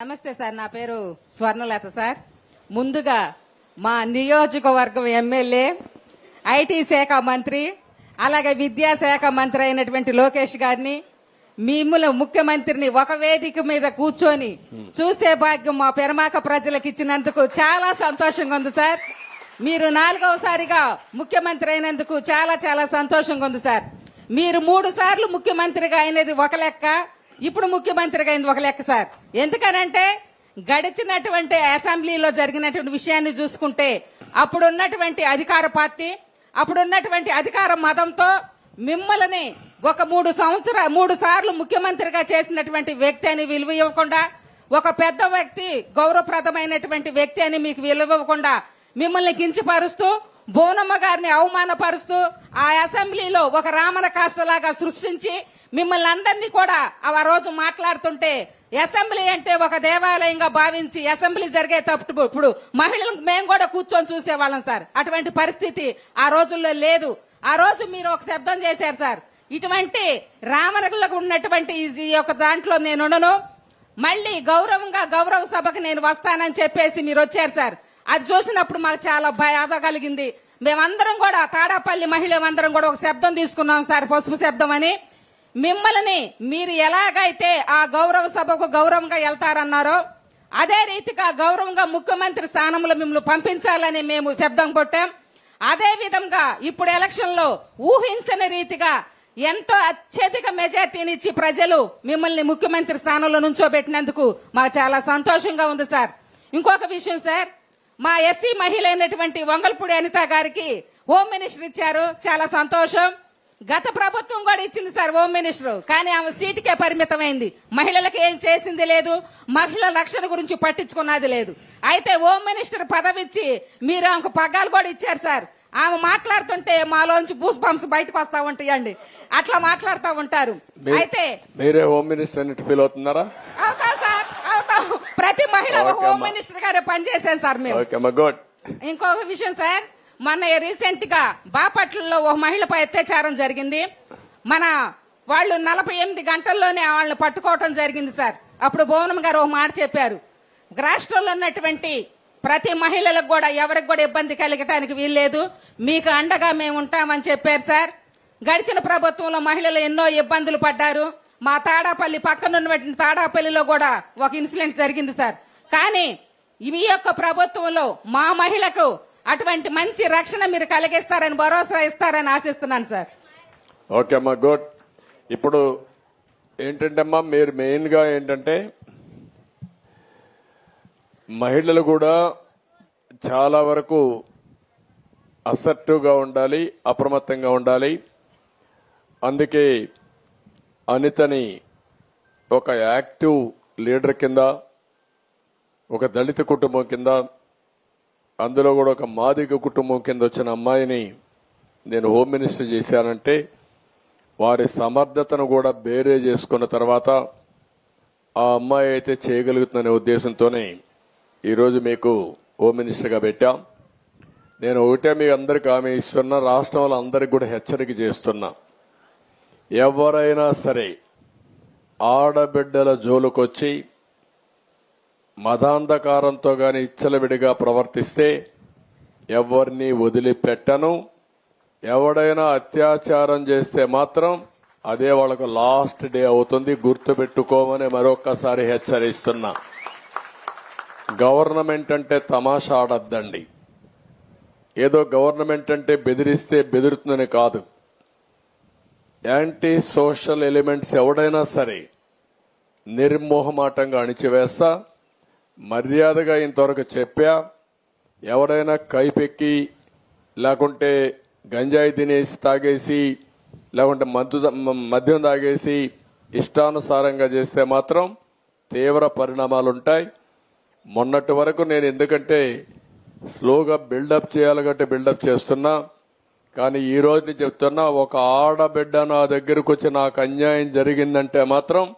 నమస్తే సార్ నా పేరు స్వర్ణలత సార్. ముందుగా మా నియోజకవర్గం ఎమ్మెల్యే ఐటీ శాఖ మంత్రి అలాగే విద్యాశాఖ మంత్రి అయినటువంటి లోకేష్ గారిని మిమ్మల్ని ముఖ్యమంత్రిని ఒక వేదిక మీద కూర్చొని చూసే భాగ్యం మా పెరమాక ప్రజలకు ఇచ్చినందుకు చాలా సంతోషంగా ఉంది సార్. మీరు నాలుగవసారిగా ముఖ్యమంత్రి అయినందుకు చాలా చాలా సంతోషంగా ఉంది సార్. మీరు మూడు సార్లు ముఖ్యమంత్రిగా అయినది ఒక లెక్క ఇప్పుడు ముఖ్యమంత్రిగా అయింది ఒక లెక్క సార్. ఎందుకనంటే గడిచినటువంటి అసెంబ్లీలో జరిగినటువంటి విషయాన్ని చూసుకుంటే అప్పుడున్నటువంటి అధికార పార్టీ అప్పుడున్నటువంటి అధికార మతంతో మిమ్మల్ని ఒక మూడు సంవత్సర మూడు సార్లు ముఖ్యమంత్రిగా చేసినటువంటి వ్యక్తి అని విలువ ఇవ్వకుండా ఒక పెద్ద వ్యక్తి గౌరవప్రదమైనటువంటి వ్యక్తి అని మీకు విలువ ఇవ్వకుండా మిమ్మల్ని కించపరుస్తూ బోనమ్మ గారిని అవమానపరుస్తూ ఆ అసెంబ్లీలో ఒక రామన కాష్టలాగా సృష్టించి మిమ్మల్ని అందరినీ కూడా ఆ రోజు మాట్లాడుతుంటే అసెంబ్లీ అంటే ఒక దేవాలయంగా భావించి అసెంబ్లీ జరిగే తప్పుడు ఇప్పుడు మహిళలు మేము కూడా కూర్చొని చూసేవాళ్ళం సార్. అటువంటి పరిస్థితి ఆ రోజుల్లో లేదు. ఆ రోజు మీరు ఒక శబ్దం చేశారు సార్. ఇటువంటి రామనగర్లకు ఉన్నటువంటి ఈ యొక్క దాంట్లో నేను ఉండను. మళ్ళీ గౌరవంగా గౌరవ సభకు నేను వస్తానని చెప్పేసి మీరు వచ్చారు సార్. అది చూసినప్పుడు మాకు చాలా బాధ కలిగింది. మేమందరం కూడా తాడాపల్లి మహిళలందరం కూడా ఒక శబ్దం తీసుకున్నాం సార్ పసుపు శబ్దం అని. మిమ్మల్ని మీరు ఎలాగైతే ఆ గౌరవ సభకు గౌరవంగా వెళ్తారన్నారో అదే రీతిగా గౌరవంగా ముఖ్యమంత్రి స్థానంలో మిమ్మల్ని పంపించాలని మేము శబ్దం కొట్టాం. అదే విధంగా ఇప్పుడు ఎలక్షన్లో ఊహించని రీతిగా ఎంతో అత్యధిక మెజార్టీని ఇచ్చి ప్రజలు మిమ్మల్ని ముఖ్యమంత్రి స్థానంలో నుంచోబెట్టినందుకు మాకు చాలా సంతోషంగా ఉంది సార్. ఇంకొక విషయం సార్ మా ఎస్సీ మహిళ అయినటువంటి వంగల్పూడి అనిత గారికి హోమ్ మినిస్టర్ ఇచ్చారు. చాలా సంతోషం. గత ప్రభుత్వం కూడా ఇచ్చింది సార్ హోమ్ మినిస్టర్. కానీ ఆమె సీటుకే పరిమితమైంది. మహిళలకు ఏం చేసింది లేదు. మహిళల రక్షణ గురించి పట్టించుకున్నది లేదు. అయితే హోమ్ మినిస్టర్ పదవి ఇచ్చి మీరు ఆమెకు పగ్గాలు కూడా ఇచ్చారు సార్. ఆమె మాట్లాడుతుంటే మాలోంచి బూస్ బంప్స్ బయటకు వస్తా ఉంటాయండి. అట్లా మాట్లాడుతూ ఉంటారు. అయితే మీరే హోమ్ మినిస్టర్ ఫీల్ అవుతున్నారా? ప్రతి మహిళ హోమ్. మినిస్టర్ గారే పనిచేశారు సార్ మేము. ఇంకొక విషయం సార్ మొన్న రీసెంట్గా బాపట్లలో ఒక మహిళపై అత్యాచారం జరిగింది. మన వాళ్ళు నలభై ఎనిమిది గంటల్లోనే వాళ్ళని పట్టుకోవటం జరిగింది సార్. అప్పుడు భువనం గారు ఒక మాట చెప్పారు. రాష్ట్రంలో ఉన్నటువంటి ప్రతి మహిళలకు కూడా ఎవరికి కూడా ఇబ్బంది కలగటానికి వీల్లేదు. మీకు అండగా మేము ఉంటామని చెప్పారు సార్. గడిచిన ప్రభుత్వంలో మహిళలు ఎన్నో ఇబ్బందులు పడ్డారు. మా తాడాపల్లి పక్కన ఉన్నటువంటి తాడాపల్లిలో కూడా ఒక ఇన్సిడెంట్ జరిగింది సార్. కానీ మీ యొక్క ప్రభుత్వంలో మా మహిళకు అటువంటి మంచి రక్షణ మీరు కలిగిస్తారని భరోసా ఇస్తారని ఆశిస్తున్నాను సార్. ఓకే అమ్మా గుడ్. ఇప్పుడు ఏంటంటే అమ్మా మీరు మెయిన్గా ఏంటంటే మహిళలు కూడా చాలా వరకు అసర్టివ్గా ఉండాలి అప్రమత్తంగా ఉండాలి. అందుకే అనితని ఒక యాక్టివ్ లీడర్ కింద ఒక దళిత కుటుంబం కింద అందులో కూడా ఒక మాదిగ కుటుంబం కింద వచ్చిన అమ్మాయిని నేను హోమ్ మినిస్టర్ చేశానంటే వారి సమర్థతను కూడా బేరే చేసుకున్న తర్వాత ఆ అమ్మాయి అయితే చేయగలుగుతుందనే ఉద్దేశంతోనే ఈరోజు మీకు హోమ్ మినిస్టర్గా పెట్టాం. నేను ఒకటే మీ అందరికి హామీ ఇస్తున్నా రాష్ట్రంలో అందరికి కూడా హెచ్చరిక చేస్తున్నా. ఎవరైనా సరే ఆడబిడ్డల జోలుకొచ్చి మదాంధకారంతో గాని ఇచ్చలవిడిగా ప్రవర్తిస్తే ఎవరిని వదిలిపెట్టను. ఎవడైనా అత్యాచారం చేస్తే మాత్రం అదే వాళ్ళకు లాస్ట్ డే అవుతుంది. గుర్తుపెట్టుకోమని మరొక్కసారి హెచ్చరిస్తున్నా. గవర్నమెంట్ అంటే తమాషా ఆడద్దండి. ఏదో గవర్నమెంట్ అంటే బెదిరిస్తే బెదిరుతుందని కాదు. యాంటీ సోషల్ ఎలిమెంట్స్ ఎవడైనా సరే నిర్మోహమాటంగా అణిచివేస్తా మర్యాదగా ఇంతవరకు చెప్పా ఎవరైనా కైపెక్కి లేకుంటే గంజాయి తినేసి తాగేసి లేకుంటే మద్దు మద్యం తాగేసి ఇష్టానుసారంగా చేస్తే మాత్రం తీవ్ర పరిణామాలు ఉంటాయి మొన్నటి వరకు నేను ఎందుకంటే స్లోగా బిల్డప్ చేయాలి కంటే బిల్డప్ చేస్తున్నా. కానీ ఈ రోజు నేను చెప్తున్నా ఒక ఆడబిడ్డ నా దగ్గరకు వచ్చి నాకు అన్యాయం జరిగిందంటే మాత్రం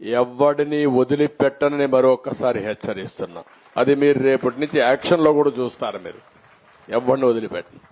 ఎవడిని వదిలిపెట్టనని మరొకసారి హెచ్చరిస్తున్నా. అది మీరు రేపటి నుంచి యాక్షన్లో కూడా చూస్తారు మీరు. ఎవరిని వదిలిపెట్టను.